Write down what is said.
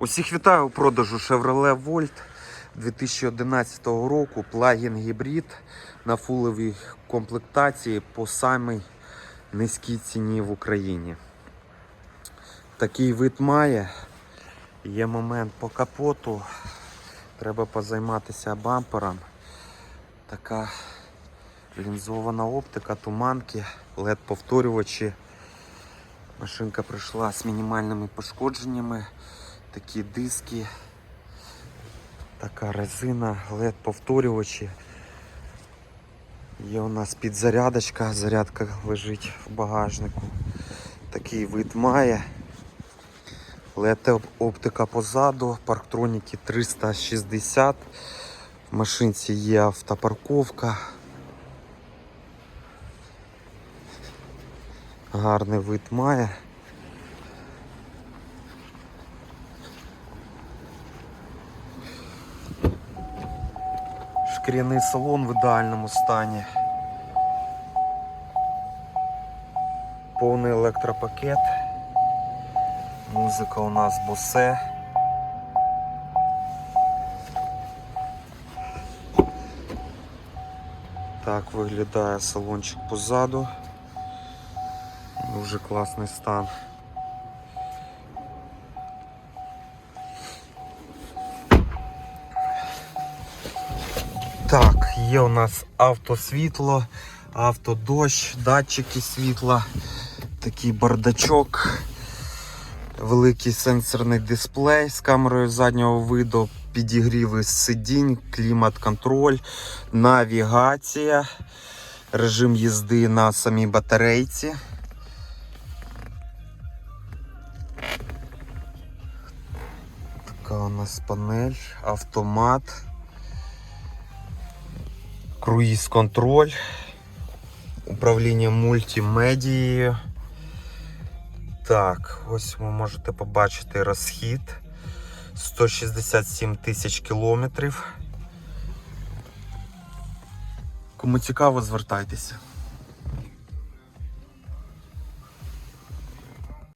Усіх вітаю у продажу Chevrolet Volt 2011 року. Плагін гібрид на фуловій комплектації по самій низькій ціні в Україні. Такий вид має. Є момент по капоту. Треба позайматися бампером. Така лінзована оптика, туманки, led повторювачі. Машинка прийшла з мінімальними пошкодженнями. Такі диски, така резина, led повторювачі. Є у нас підзарядочка, зарядка лежить в багажнику. Такий вид має. LED оптика позаду, парктроніки 360. В машинці є автопарковка. Гарний вид має. Шкіряний салон в ідеальному стані. Повний електропакет. Музика у нас босе. Так виглядає салончик позаду. Дуже класний стан. Так, є у нас автосвітло, автодощ, датчики світла, такий бардачок, великий сенсорний дисплей з камерою заднього виду, підігріви сидінь, клімат-контроль, навігація, режим їзди на самій батарейці. Така у нас панель, автомат круїз контроль, управління мультимедією. Так, ось ви можете побачити розхід 167 тисяч кілометрів. Кому цікаво, звертайтеся.